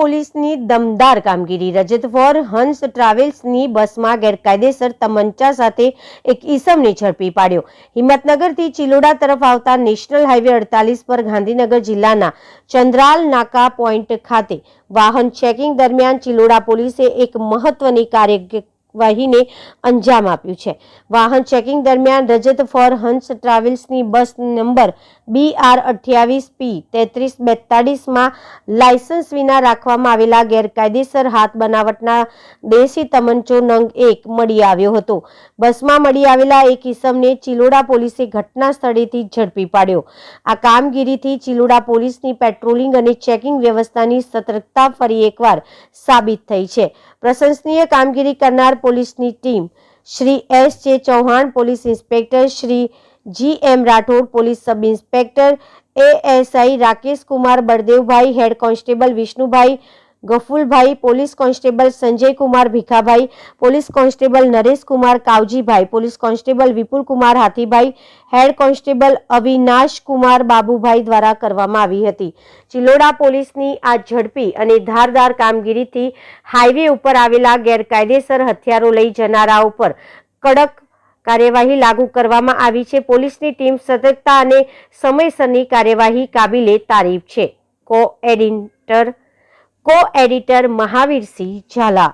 પોલીસની દમદાર કામગીરી. રજત ફોર હંસ ટ્રાવેલ્સની બસમાં ગેરકાયદેસર તમંચા સાથે એક ઈસમને ઝડપી પાડ્યો. હિંમતનગરથી ચિલોડા તરફ આવતા નેશનલ હાઈવે અડતાલીસ પર ગાંધીનગર જિલ્લાના ચંદ્રાલ નાકા પોઈન્ટ ખાતે વાહન ચેકિંગ દરમિયાન ચિલોડા પોલીસે એક મહત્વની કાર્યવાહીને અંજામ આપ્યું છે. વાહન ચેકિંગ દરમિયાન રજત ફોર હંસ ટ્રાવેલ્સની બસ નંબર બી આર અઠ્યાવીસ પી તેત્રીસ બેતાળીસમાં લાયસન્સ વિના રાખવામાં આવેલા ગેરકાયદેસર હાથ બનાવટના દેશી તમંચો નંગ એક મળી આવ્યો હતો. બસમાં મળી આવેલા એક ઇસમને ચિલોડા પોલીસે ઘટના સ્થળેથી ઝડપી પાડ્યો. આ કામગીરીથી ચિલોડા પોલીસની પેટ્રોલિંગ અને ચેકિંગ વ્યવસ્થાની સતર્કતા ફરી એકવાર સાબિત થઈ છે. પ્રશંસનીય કામગીરી કરનાર પોલીસની team Shri S J Chauhan, police inspector Shri G M Rathod, police sub inspector ASI Rakesh Kumar Baldevbhai, head constable Vishnubhai Gafulbhai, police constable Sanjay Kumar Bhikhabhai, police constable Nareshkumar Kavjibhai, police constable Vipul Kumar Hathibhai, head constable Avinash Kumar Babubhai દ્વારા કરવામાં આવી હતી. ચિલોડા પોલીસની આ ઝડપી અને ધારદાર કામગીરીથી highway ઉપર આવેલા ગેરકાયદેસર હથિયારો લઈ જનારા ઉપર કડક કાર્યવાહી લાગુ કરવામાં આવી છે. પોલીસની ટીમ સતર્કતા અને સમયસરની કાર્યવાહી કાબિલે તારીફ છે. કો એડિટર કો એડિટર મહાવીરસિંહ ઝાલા